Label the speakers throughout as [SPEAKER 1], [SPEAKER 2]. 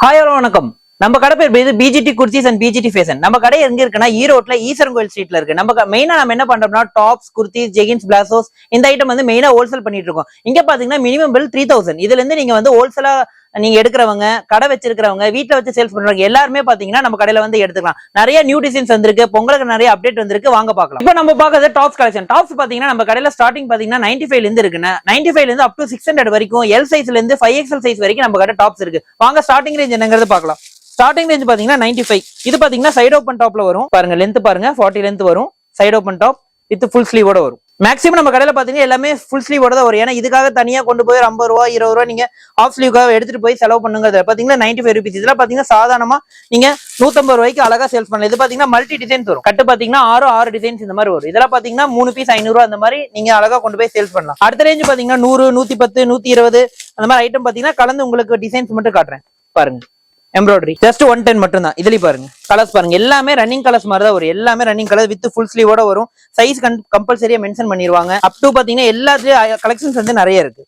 [SPEAKER 1] Hi hello வணக்கம். நம்ம கடை பேர் இது BGT kurtis and BGT fashion நம்ம கடை எங்க இருக்குன்னா ஈரோட்ல ஈஸ்வரன் கோயில் ஸ்ட்ரீட்ல இருக்கு. நம்ம மெயினா நம்ம என்ன பண்றோம்னா டாப்ஸ் குர்த்திஸ் ஜெகின்ஸ் பிளாசோஸ் இந்த ஐட்டம் வந்து மெயினா ஹோல்சேல் பண்ணிட்டு இருக்கோம். இங்க பாத்தீங்கன்னா மினிமம் பில் த்ரீ தௌசண்ட் இதுல இருந்து நீங்க வந்து ஹோல்சேலா நீங்க எடுக்கிறவங்க கடை வச்சிருக்கிறவங்க வீட்டுல வச்சு சேல்ஸ் பண்றவங்க எல்லாருமே பாத்தீங்கன்னா நம்ம கடையில வந்து எடுத்துக்கலாம். நிறைய நியூ டிசைன்ஸ் வந்திருக்கு. பொங்கலுக்கு நிறைய அப்டேட் வந்திருக்கு. வாங்க பாக்கலாம் இப்போ நம்ம பார்க்கறது டாப்ஸ் கலெக்ஷன் டாப்ஸ் பாத்தீங்கன்னா நம்ம கடையில ஸ்டார்டிங் பாத்தீங்கன்னா நைன்டி ஃபைவ்ல இருந்து இருக்குன்னா நைன்டி ஃபைவ்ல இருந்து அப் டு சிக்ஸ் ஹண்ட்ரட் வரைக்கும் எல் சைஸ்ல இருந்து ஃபைவ் எக்ஸல் சைஸ் வரைக்கும் நம்ம கடை டாப்ஸ் இருக்கு. வாங்க ஸ்டார்டிங் ரேஞ்ச் என்னங்கிறது பாக்கலாம் ஸ்டார்டிங் ரேஞ்ச் பாத்தீங்கன்னா நைன்டி ஃபைவ் இது பாத்தீங்கன்னா சைட் ஓப்பன் டாப்ல வரும். பாருங்க லென்த் பாருங்க. ஃபார்ட்டி லென்த் வரும். Side open top with full ஸ்லீவோட வரும். மேக்ஸிமம் நம்ம கடையில பாத்தீங்கன்னா எல்லாமே ஃபுல் ஸ்லீவோட தான் வரும். ஏன்னா இதுக்காக தனியா கொண்டு போய் ஐம்பது ரூபா இருபது ரூபா நீங்க ஆஃப் ஸ்லீவ்காக எடுத்துட்டு போய் செலவு பண்ணுங்க பாத்தீங்கன்னா நைன்டி ஃபைவ் ருபீஸ் இதெல்லாம் பாத்தீங்கன்னா சாதாரணமா நீங்க நூத்தம்பது ரூபாய்க்கு அழகா சேல்ஸ் பண்ணலாம். இது பாத்தீங்கன்னா மல்டி டிசைன்ஸ் வரும். கட்டு பாத்தீங்கன்னா ஆறு ஆறு டிசைன்ஸ் இந்த மாதிரி வரும். இதெல்லாம் பாத்தீங்கன்னா மூணு பீஸ் ஐநூறு ரூபா அந்த மாதிரி நீங்க அழகா கொண்டு போய் சேல்ஸ் பண்ணலாம். அடுத்த ரேஞ்ச் பாத்தீங்கன்னா நூறு நூத்தி பத்து நூத்தி இருபது அந்த மாதிரி ஐட்டம் பாத்தீங்கன்னா கலந்து உங்களுக்கு டிசைன்ஸ் மட்டும் காட்டுறேன். பாருங்க. எம்ப்ராய்டரி ஜஸ்ட் ஒன் டென் மட்டும் தான் இதுலயும் பாருங்க. கலர்ஸ் பாருங்க. எல்லாமே ரன்னிங் கலர்ஸ் மாதிரி தான் வரும். எல்லாமே ரன்னிங் கலர் வித் ஃபுல் ஸ்லீவோட வரும். சைஸ் கம்பல்சரியா மென்ஷன் பண்ணிருவாங்க. அப் டு பாத்தீங்கன்னா எல்லாத்துலயும் கலெக்ஷன்ஸ் வந்து நிறைய இருக்கு.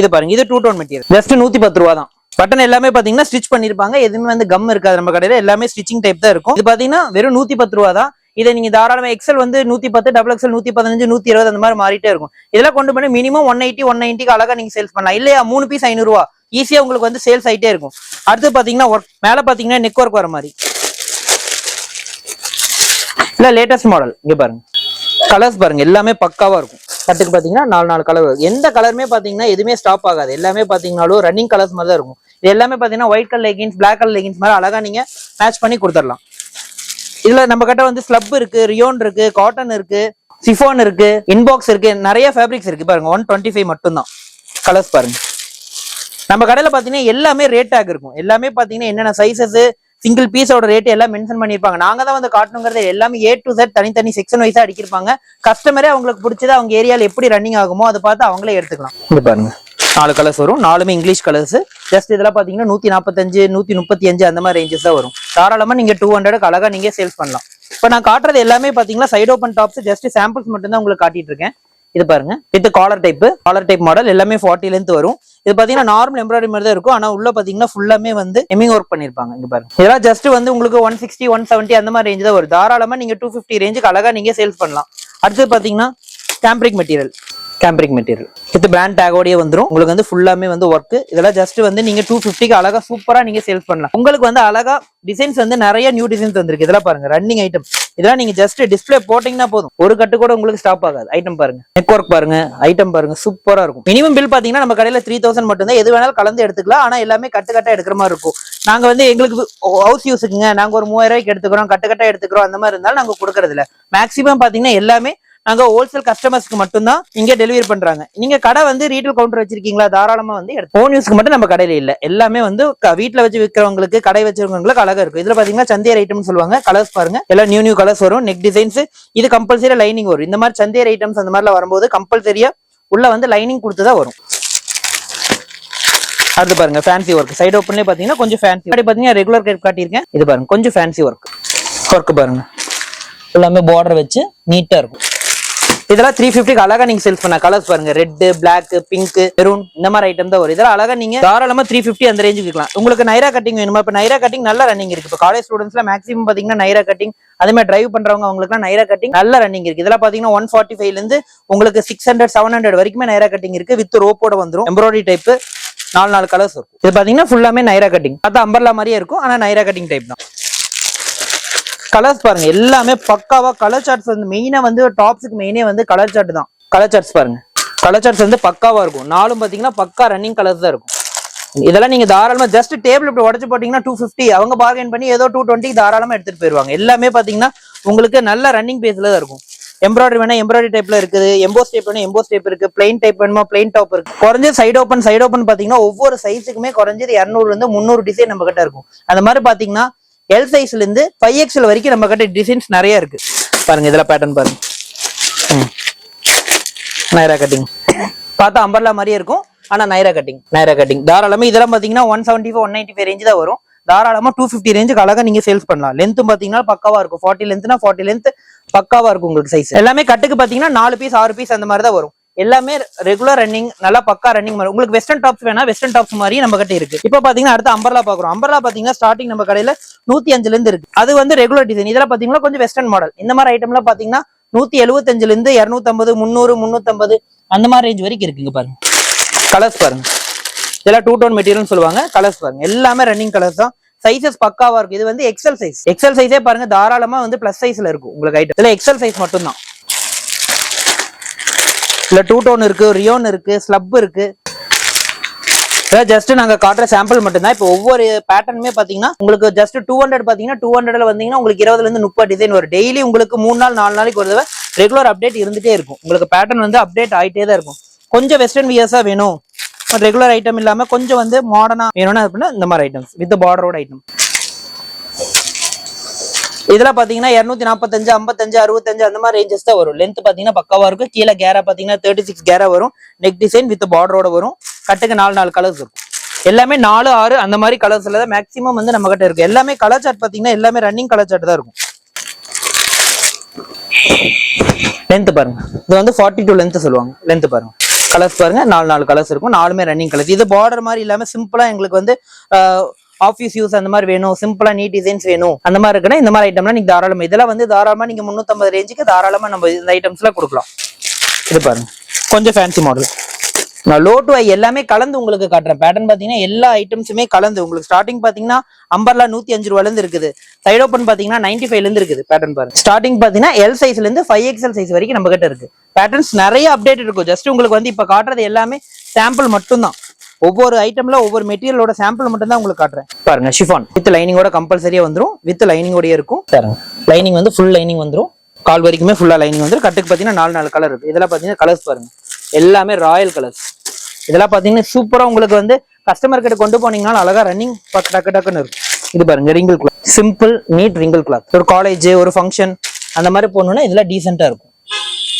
[SPEAKER 1] இது பாருங்க. இது டூ டோன் மெட்டீரியல் ஜஸ்ட் நூத்தி பத்து ரூபா தான் பட்டன் எல்லாமே பாத்தீங்கன்னா ஸ்டிச் பண்ணிருப்பாங்க. எதுவுமே வந்து கம் இருக்காது நம்ம கடையில. எல்லாமே ஸ்டிச்சிங் டைப் தான் இருக்கும். இது பாத்தீங்கன்னா வெறும் நூத்தி பத்து ரூபா தான் இதை நீங்க தாராளமா எக்ஸல் வந்து நூத்தி பத்து டபுள் எக்ஸல் நூத்தி பதினஞ்சு நூத்தி இருபது அந்த மாதிரி மாறிட்டே இருக்கும். இதெல்லாம் கொண்டு போய் மினிமம் ஒன் எயிட்டி ஒன் நைன்ட்டிக்கு அழகா நீங்க சேல்ஸ் பண்ணலாம். இல்லையா? மூணு பீஸ் ஐநூறு ஈஸியாக உங்களுக்கு வந்து சேல்ஸ் ஆகிட்டே இருக்கும். அடுத்து பார்த்தீங்கன்னா ஒர்க் மேலே பார்த்தீங்கன்னா நெக் ஒர்க் வர மாதிரி. இல்லை லேட்டஸ்ட் மாடல் இங்கே பாருங்க. கலர்ஸ் பாருங்க எல்லாமே பக்காவாக இருக்கும். கட்டுக்கு பார்த்தீங்கன்னா நாலு நாலு கலர் எந்த கலருமே பார்த்தீங்கன்னா எதுவுமே ஸ்டாப் ஆகாது. எல்லாமே பார்த்தீங்கன்னாலும் ரன்னிங் கலர்ஸ் மாதிரி தான் இருக்கும். இது எல்லாமே பார்த்தீங்கன்னா white colour leggings black colour leggings மாதிரி அழகாக நீங்கள் மேட்ச் பண்ணி கொடுத்துடலாம். இதுல நம்ம கிட்ட வந்து ஸ்லப் இருக்கு ரியோன் இருக்கு காட்டன் இருக்கு சிஃபான் இருக்கு இன்பாக்ஸ் இருக்கு நிறைய ஃபேப்ரிக்ஸ் இருக்கு. பாருங்க ஒன் டுவெண்ட்டி ஃபைவ் மட்டும் தான் கலர்ஸ் பாருங்க. நம்ம கடையில் பார்த்தீங்கன்னா எல்லாமே ரேட் டேக் இருக்கும். எல்லாமே பார்த்தீங்கன்னா என்னென்ன சைசஸ் சிங்கிள் பீஸோட ரேட் எல்லாம் மென்ஷன் பண்ணியிருப்பாங்க. நாங்க தான் வந்து காட்டணுங்கிறது எல்லாமே ஏ டு செட் தனித்தனி செக்ஷன் வைஸா அடிக்கிருப்பாங்க. கஸ்டமரே அவங்களுக்கு பிடிச்சது அவங்க ஏரியாவில் எப்படி ரன்னிங் ஆகுமோ அதை பார்த்து அவங்களே எடுத்துக்கலாம். பாருங்க. நாலு கலர்ஸ் வரும். நாலுமே இங்கிலீஷ் கலர்ஸ் ஜஸ்ட் இதெல்லாம் பார்த்தீங்கன்னா நூற்றி நாற்பத்தஞ்சு நூற்றி முப்பத்தி அஞ்சு அந்த மாதிரி ரேஞ்சஸ் தான் வரும். தாராளமாக நீங்கள் டூ ஹண்ட்ரட் அழகாக நீங்கள் சேல்ஸ் பண்ணலாம். இப்போ நான் காட்டுறது எல்லாமே பார்த்தீங்கன்னா side open tops just samples மட்டும் தான் உங்களுக்கு காட்டிட்டு இருக்கேன். இது பாருங்க. With collar type collar type model எல்லாமே ஃபார்ட்டி லென்த் வரும். இது பாத்தீங்கன்னா நார்மல் எம்ப்ராய்டரி மாதிரி தான் இருக்கும். ஆனா உள்ள பாத்தீங்கன்னா ஃபுல்லாமே வந்து எமிங் ஒர்க் பண்ணிருப்பாங்க. இங்க பாருங்க. இதெல்லாம் ஜஸ்ட் வந்து உங்களுக்கு ஒன் சிக்ஸ்டி ஒன் செவன்ட்டி அந்த மாதிரி ரேஞ்ச் தான் வரும். தாராளமா நீங்க டூ ஃபிஃப்டி ரேஞ்சுக்கு அழகா நீங்க சேல்ஸ் பண்ணலாம். அடுத்து பாத்தீங்கன்னா cambric material cambric material with brand டேகோடயே வந்துடும் உங்களுக்கு வந்து ஃபுல்லாமே வந்து ஒர்க் இதெல்லாம் ஜஸ்ட் வந்து நீங்க டூ ஃபிஃப்டிக்கு அழகா சூப்பரா நீங்க சேல்ஸ் பண்ணலாம். உங்களுக்கு வந்து அழகா டிசைன்ஸ் வந்து நிறைய நியூ டிசைன்ஸ் வந்திருக்கு. இதெல்லாம் பாருங்க. ரன்னிங் ஐட்டம் இதெல்லாம் நீங்க ஜஸ்ட் டிஸ்ப்ளே போட்டீங்கன்னா போதும். ஒரு கட்டு கூட உங்களுக்கு ஸ்டாப் ஆகாது. ஐட்டம் பாருங்க. நெட்ஒர்க் பாருங்க. ஐட்டம் பாருங்க. சூப்பரா இருக்கும். மினிமம் பில் பாத்தீங்கன்னா நம்ம கடையில த்ரீ தௌசண்ட் மட்டும் தான் எது வேணாலும் கலந்து எடுத்துக்கலாம். ஆனா எல்லாமே கட்டு கட்டா எடுக்கிற மாதிரி இருக்கும். நாங்க வந்து எங்களுக்கு ஹவுஸ் யூஸுக்குங்க நாங்க ஒரு மூவாயிரம் ரூபாய்க்கு எடுத்துக்கிறோம். கட்டு கட்டா எடுத்துக்கிறோம். அந்த மாதிரி இருந்தாலும் நாங்க கொடுக்கறது இல்ல மேக்ஸிமம் பாத்தீங்கன்னா எல்லாமே நாங்க ஹோல்சேல் கஸ்டமர்ஸ்க்கு மட்டும்தான் இங்க டெலிவரி பண்றாங்க. நீங்க கடை வந்து ரீட்டைல் கவுண்டர் வச்சிருக்கீங்களா? தாராளமா வந்து எடுத்து ஹோம் யூஸ்க்கு மட்டும் நம்ம கடையில இல்ல. எல்லாமே வந்து க- வச்சு விற்கிறவங்களுக்கு கடை வச்சிருக்கவங்களுக்கு அழகா இருக்கும். இதுல பாத்தீங்கன்னா சந்தியர் ஐட்டம்னு சொல்லுவாங்க. கலர்ஸ் பாருங்க. எல்லாம் நியூ நியூ கலர்ஸ் வரும். நெக் டிசைன்ஸ் இது கம்பல்சரியா லைனிங் வரும். இந்த மாதிரி சந்தியர் ஐட்டம்ஸ் அந்த மாதிரிலாம் வரும்போது கம்பல்சரியா உள்ள வந்து லைனிங் கொடுத்து தான் வரும். அடுத்து பாருங்க ஃபேன்சி ஒர்க் சைடு ஓப்பன்லயே பாத்தீங்கன்னா கொஞ்சம் ஃபேன்சி முன்னாடி பாத்தீங்கன்னா ரெகுலர் கேட் காட்டியிருக்கேன். இது பாருங்க கொஞ்சம் ஃபேன்சி ஒர்க் ஒர்க் பாருங்க. எல்லாமே பார்டர் வச்சு நீட்டா இருக்கும். இதெல்லாம் த்ரீ ஃபிஃப்டிக்கு அழகா நீங்க சேல்ஸ் பண்ண கலர்ஸ் பாருங்க. ரெட் பிளாக் பிங்க் மெரூன் இந்த மாதிரி ஐட்டம் தான் வரும். இதெல்லாம் அழகா நீங்க தாராளமா த்ரீ ஃபிஃப்டி அந்த ரேஞ்சுக்கு விற்கலாம். உங்களுக்கு நைரா கட்டிங் வேணுமா. இப்ப நைரா கட்டிங் நல்ல ரன்னிங் இருக்கு. இப்போ காலேஜ் ஸ்டூடெண்ட்ஸ்ல மேக்ஸிமம் பாத்தீங்கன்னா நைரா கட்டிங் அதே மாதிரி டிரைவ் பண்றவங்க அவங்களுக்கு நைரா கட்டிங் நல்ல ரன்னிங் இருக்கு. இதெல்லாம் பாத்தீங்கன்னா ஒன் ஃபார்ட்டி ஃபைவ்ல இருந்து உங்களுக்கு சிக்ஸ் ஹண்ட்ரட் செவன் ஹண்ட்ரட் வரைக்குமே நைரா கட்டிங் இருக்கு. வித் ரோப்போட வந்துரும். எம்ப்ராய்டரி டைப் நாலு நாலு கலர்ஸ் இருக்கும். இது பாத்தீங்கன்னா ஃபுல்லாமே நைரா கட்டிங் பார்த்தா அம்பர்லா மாதிரியே இருக்கும். ஆனா நைரா கட்டிங் டைப் தான். கலர்ஸ் பாருங்க எல்லாமே பக்காவா கலர் சார்ட்ஸ் வந்து மெயினா வந்து டாப்ஸுக்கு மெயினே வந்து கலர் சார்ட் தான். கலர் சார்ட்ஸ் பாருங்க. கலர் சார்ட்ஸ் வந்து பக்காவா இருக்கும். நாலும் பாத்தீங்கன்னா பக்கா ரன்னிங் கலர்ஸ் தான் இருக்கும். இதெல்லாம் நீங்க தாராளமா ஜஸ்ட் டேபிள் இப்படி உடச்சு போட்டீங்கன்னா டூ ஃபிஃப்டி அவங்க பார்கெயின் பண்ணி ஏதோ டூ டுவெண்ட்டி தாராளமா எடுத்துட்டு போயிருவாங்க. எல்லாமே பாத்தீங்கன்னா உங்களுக்கு நல்ல ரன்னிங் பேஸ்ல தான் இருக்கும். எம்ப்ராய்டரி வேணா எம்ப்ராய்டரி டைப்ல இருக்குது. எம்போஸ் டைப் வேணும் எம்போஸ் டைப் இருக்கு. பிளைன் டைப் வேணுமா? பிளைன் டாப் இருக்கு. குறைஞ்சது சைடு ஓப்பன் சைடு ஓப்பன் பாத்தீங்கன்னா ஒவ்வொரு சைஸுக்குமே குறைஞ்சது இரநூறுல இருந்து முந்நூறு டிசைன் நம்ம கிட்ட இருக்கும். அந்த மாதிரி பாத்தீங்கன்னா எல் சைஸ்ல இருந்து ஃபைவ் எக்ஸ்எல் வரைக்கும் நம்ம கிட்ட டிசைன்ஸ் நிறைய இருக்கு. பாருங்க இதுல பேட்டர்ன் பாருங்க. நைரா கட்டிங் பார்த்தா அம்பர்லா மாதிரியே இருக்கும். ஆனா நைரா கட்டிங் நைரா கட்டிங் தாராளமா இதெல்லாம் பாத்தீங்கன்னா one seventy five one ninety five range தான் வரும். தாராளமா டூ ஃபிஃப்டி ரேஞ்சுக்கு அழகா நீங்க சேல்ஸ் பண்ணலாம். லென்த்தும் பாத்தீங்கன்னா பக்காவா இருக்கும். ஃபார்ட்டி லென்த்னா ஃபார்ட்டி லென்த் பக்காவா இருக்கும் உங்களுக்கு சைஸ் எல்லாமே கட்டுக்கு பாத்தீங்கன்னா நாலு பீஸ் ஆறு பீஸ் அந்த மாதிரி தான் வரும். எல்லாமே ரெகுலர் ரன்னிங் நல்லா பக்கா ரன்னிங் மாதிரி. உங்களுக்கு வெஸ்டர்ன் டாப்ஸ் வேணா வெஸ்டர்ன் டாப்ஸ் மாதிரி நம்ம கிட்ட இருக்கு. இப்போ பாத்தீங்கன்னா அடுத்து அம்பர்லா பாக்குறோம். அம்பர்லா பாத்தீங்கன்னா ஸ்டார்டிங் நம்ம கடையில நூத்தி அஞ்சுல இருந்து இருக்கு. அது வந்து ரெகுலர் டிசைன் இதெல்லாம் பாத்தீங்கன்னா கொஞ்சம் வெஸ்டர்ன் மாடல் இந்த மாதிரி ஐட்டம்லாம் பாத்தீங்கன்னா நூத்தி எழுபத்தஞ்சுல இருந்து இருநூத்தம்பது முந்நூறு முந்நூத்தம்பது அந்த மாதிரி ரேஞ்ச் வரைக்கும் இருக்குங்க பாருங்க. கலர்ஸ் பாருங்க. இதெல்லாம் டூ டோன் மெட்டீரியல் சொல்லுவாங்க. கலர்ஸ் பாருங்க. எல்லாமே ரன்னிங் கலர்ஸ் தான். சைசஸ் பக்காவா இருக்கும் இது வந்து எக்ஸல் சைஸ் எக்ஸல் சைஸே பாருங்க. தாராளமா வந்து பிளஸ் சைஸ்ல இருக்கும். உங்களுக்கு ஐட்டம் இதுல எக்ஸல் சைஸ் மட்டும்தான். இல்ல டூ டோன் இருக்கு ரியோன் இருக்கு ஸ்லப் இருக்கு. ஜஸ்ட் நாங்க காட்டுற சாம்பிள் மட்டும்தான். இப்போ ஒவ்வொரு பேட்டர்னுமே பாத்தீங்கன்னா உங்களுக்கு ஜஸ்ட் டூ ஹண்ட்ரட் பாத்தீங்கன்னா டூ ஹண்ட்ரட்ல வந்தீங்கன்னா உங்களுக்கு இருபதுல இருந்து முப்பது டிசைன் வரும். டெய்லி உங்களுக்கு மூணு நாள் நாலு நாளைக்கு ஒரு தடவை ரெகுலர் அப்டேட் இருந்துட்டே இருக்கும். உங்களுக்கு பேட்டர்ன் வந்து அப்டேட் ஆயிட்டே தான் இருக்கும். கொஞ்சம் வெஸ்டர்ன் வியர்ஸா வேணும். ரெகுலர் ஐட்டம் இல்லாம கொஞ்சம் வந்து மாடர்னா வேணும்னா அப்படின்னா இந்த மாதிரி ஐட்டம்ஸ் வித் பார்டரோட ஐட்டம் இதுல பாத்தீங்கன்னா இருநூத்தி நாற்பத்தஞ்சு ஐம்பத்தஞ்சு அறுபத்தஞ்சு அந்த மாதிரி ரேஞ்சஸ் தான் வரும். லென்த் பாத்தீங்கன்னா பக்காவாக இருக்கும். கீழே கேரா பாத்தீங்கன்னா தேர்ட்டி சிக்ஸ் கேரா வரும். நெக் டிசைன் வித் பார்டரோட வரும். கட்டுக்கு நாலு நாலு கலர்ஸ் இருக்கும். எல்லாமே நாலு ஆறு அந்த மாதிரி கலர்ஸ்ல தான் மேக்ஸிமம் வந்து நம்ம கிட்ட இருக்கு. எல்லாமே கலர் சார்ட் பாத்தீங்கன்னா எல்லாமே ரன்னிங் கலர் சார்ட் தான் இருக்கும். லென்த் பாருங்க. இது வந்து ஃபார்ட்டி டூ லென்த் சொல்லுவாங்க. லென்த் பாருங்க. கலர்ஸ் பாருங்க. நாலு நாலு கலர்ஸ் இருக்கும். நாலுமே ரன்னிங் கலர்ஸ் இது பார்டர் மாதிரி இல்லாம சிம்பிளா எங்களுக்கு வந்து ஆஃபீஸ் யூஸ் அந்த மாதிரி வேணும். சிம்பிளா நீட் டிசைன்ஸ் வேணும். அந்த மாதிரி இருக்குன்னா இந்த மாதிரி ஐட்டம்லாம் நீங்க தாராளமா இதெல்லாம் வந்து தாராளமா நீங்க முந்நூத்தம்பது ரேஞ்சுக்கு தாராளமா நம்ம இந்த ஐட்டம்ஸ்லாம் கொடுக்கலாம். இது பாருங்க. கொஞ்சம் ஃபேன்சி மாடல் நான் லோ டு ஐ எல்லாமே கலந்து உங்களுக்கு காட்டுறேன். பேட்டர்ன் பாத்தீங்கன்னா எல்லா ஐட்டம்ஸுமே கலந்து. உங்களுக்கு ஸ்டார்டிங் பாத்தீங்கன்னா அம்பர்லா நூத்தி அஞ்சு ரூபால இருந்து இருக்குது. சைட் ஓப்பன் பாத்தீங்கன்னா நைன்டி ஃபைவ்ல இருந்து இருக்குது. பேட்டர்ன் பாருங்க. ஸ்டார்டிங் பாத்தீங்கன்னா எல் சைஸ்ல இருந்து ஃபைவ் எக்ஸல் சைஸ் வரைக்கும் நம்ம கிட்ட இருக்கு. பேட்டர்ன்ஸ் நிறைய அப்டேட் இருக்கும். ஜஸ்ட் உங்களுக்கு வந்து இப்ப காட்டுறது எல்லாமே சாம்பிள் மட்டும்தான். ஒவ்வொரு ஐட்டம்ல ஒவ்வொரு மெட்டீரியலோட சாம்பிள் மட்டும் தான் உங்களுக்கு காட்டுறேன். பாருங்க ஷிஃபான் வித் லைனிங்கோட கம்பல்சரியா வந்துடும் வித் லைனிங்கோடய இருக்கும். பாருங்க லைனிங் வந்து ஃபுல் லைனிங் வந்துடும் கால் வரைக்குமே ஃபுல்லா லைனிங் வந்துரும். கட்டுக்கு பார்த்தீங்கன்னா நாலு நாலு கலர் இருக்கு. இதெல்லாம் பார்த்தீங்கன்னா கலர்ஸ் பாருங்க. எல்லாமே ராயல் கலர்ஸ் இதெல்லாம் பார்த்தீங்கன்னா சூப்பரா உங்களுக்கு வந்து கஸ்டமர் கிட்ட கொண்டு போனீங்கன்னா அழகா ரன்னிங் டக்கு டக்குன்னு இருக்கும். இது பாருங்க wrinkle cloth simple neat wrinkle cloth ஒரு காலேஜ் ஒரு ஃபங்க்ஷன் அந்த மாதிரி போகணும்னா இதெல்லாம் டீசெண்டா இருக்கும்.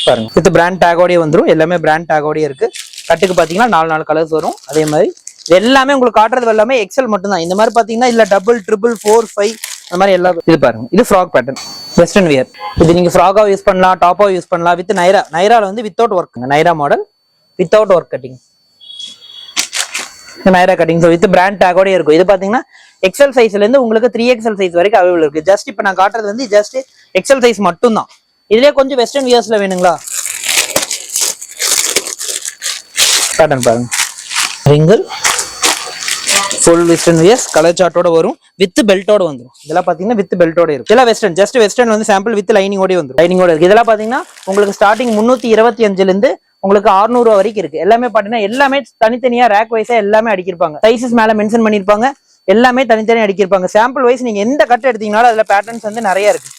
[SPEAKER 1] பாருங்க. வித் பிராண்ட் டேகோடய வந்துடும் எல்லாமே பிராண்ட் டேகோடய இருக்கு. கட்டுக்கு பார்த்தீங்கன்னா நாலு நாலு கலர்ஸ் வரும். அதே மாதிரி எல்லாமே உங்களுக்கு காட்டுறது எல்லாமே எக்ஸல் மட்டும்தான். இந்த மாதிரி பார்த்தீங்கன்னா இல்லை டபுள் ட்ரிபிள் ஃபோர் ஃபைவ் அந்த மாதிரி எல்லா இது பாருங்க. இது ஃப்ராக் பேட்டர்ன் வெஸ்டர்ன் வியர் இது நீங்கள் ஃப்ராகாக யூஸ் பண்ணலாம் டாப்பாக யூஸ் பண்ணலாம் வித் நைரா நைராவில் வந்து without ஒர்க்குங்க Naira model without work cutting Naira cutting so with brand டேக்கோடய இருக்கும். இது பார்த்தீங்கன்னா எக்ஸல் சைஸ்லேருந்து உங்களுக்கு த்ரீ எக்ஸல் சைஸ் வரைக்கும் அவைலபிள் இருக்குது ஜஸ்ட் இப்போ நான் காட்டுறது வந்து ஜஸ்ட் எக்ஸல் சைஸ் மட்டும்தான். இதுலேயே கொஞ்சம் வெஸ்டர்ன் வியர்ஸில் வேணுங்களா? பேட்டர்ன் பாருங்க. Wrinkle full western wears colour சார்ட்டோட வரும். வித் பெல்ட்டோட வந்துடும் இதெல்லாம் பார்த்தீங்கன்னா வித் பெல்ட்டோட இருக்கும். இதெல்லாம் வெஸ்டர்ன் ஜஸ்ட் வெஸ்டர்ன் வந்து சாம்பிள் வித் லைனிங்கோட வந்துடும் லைனிங்கோட இருக்கு. இதெல்லாம் பார்த்தீங்கன்னா உங்களுக்கு ஸ்டார்டிங் முந்நூற்றி இருபத்தி அஞ்சுலேருந்து உங்களுக்கு அறுநூறுவா வரைக்கும் இருக்கு. எல்லாமே பாத்தீங்கன்னா எல்லாமே தனித்தனியா ரேக் வைஸா எல்லாமே அடிக்கிருப்பாங்க. சைசஸ் மேல மென்ஷன் பண்ணிருப்பாங்க. எல்லாமே தனித்தனியா அடிக்கிருப்பாங்க. சாம்பிள் வைஸ் நீங்க எந்த கட் எடுத்தீங்கனாலும் அதுல பேட்டர்ன்ஸ் வந்து நிறைய இருக்கு.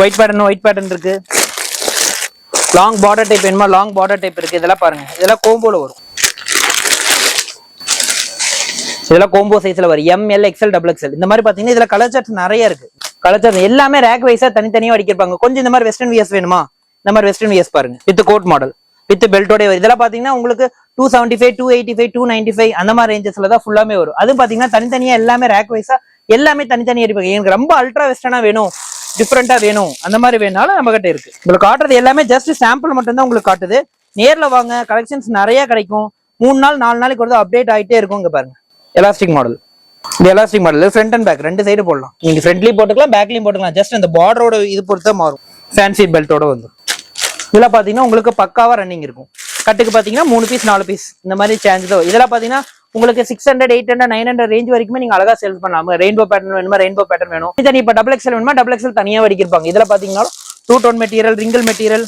[SPEAKER 1] ஒயிட் பேட்டர்ன் ஒயிட் பேட்டர்ன் இருக்கு. லாங் பார்டர் டைப் வேணுமா? லாங் பார்டர் டைப் இருக்கு. இதெல்லாம் பாருங்க. இதெல்லாம் கோம்போல வரும். இதெல்லாம் கோம்போ சைஸ்ல வரும். M L X L double X L இந்த மாதிரி பாத்தீங்கன்னா இதுல கலர் சார்ட்ஸ் நிறைய இருக்கு. கலர் சார்ட் எல்லாமே ரேக் வைஸா தனித்தனியா அடிக்கிருப்பாங்க. கொஞ்சம் இந்த மாதிரி வெஸ்டர்ன் வியர்ஸ் வேணுமா? இந்த மாதிரி வெஸ்டர்ன் வியர்ஸ் பாருங்க. வித் கோட் மாடல் வித் பெல்ட்டோட இதெல்லாம் பாத்தீங்கன்னா உங்களுக்கு two seventy five two eighty five two ninety five அந்த மாதிரி ரேஞ்சஸ்ல தான் ஃபுல்லாமே வரும். அது பாத்தீங்கன்னா தனித்தனியா எல்லாமே ரேக் வைஸா எல்லாமே தனித்தனியா அடிப்பாங்க. எனக்கு ரொம்ப அல்ட்ரா வெஸ்டர்னா வேணும். டிஃப்ரெண்ட்டாக வேணும். அந்த மாதிரி வேணாலும் நம்மக்கிட்ட இருக்குது இருக்கு. உங்களுக்கு காட்டுறது எல்லாமே ஜஸ்ட் சாம்பிள் மட்டும்தான் உங்களுக்கு காட்டுது. நேரில் வாங்க கலெக்ஷன்ஸ் நிறையா கிடைக்கும். மூணு நாள் நாலு நாளைக்கு ஒரு அப்டேட் ஆகிட்டே இருக்கும் இங்கே பாருங்க எலாஸ்டிக் மாடல் இந்த elastic model front and back ரெண்டு சைடு போடலாம். நீங்கள் ஃப்ரண்ட்லேயும் போட்டுக்கலாம் பேக்லேயும் போட்டுக்கலாம். ஜஸ்ட் அந்த பார்டரோட இது பொறுத்த மாறும். ஃபேன்சி பெல்ட்டோட வந்து. இதில் பார்த்தீங்கன்னா உங்களுக்கு பக்காவாக ரன்னிங் இருக்கும். கட்டுக்கு பார்த்தீங்கன்னா மூணு பீஸ் நாலு பீஸ் இந்த மாதிரி சேஞ்ச் தான். இதெல்லாம் பார்த்தீங்கன்னா உங்களுக்கு six hundred eight hundred nine hundred range வரைக்கும் நீங்க அழகா சேல்ஸ் பண்ணலாம். ரெயின்போ பேட்டர்ன் வேணுமா? ரெயின்போ பேட்டர்ன் வேணும். இது இப்ப டபுள் எக்ஸல் வேணுமா? டபுள் எக்ஸல் தனியா வடிக்கிருப்பாங்க இதுல பாத்தீங்கன்னா two tone material wrinkle material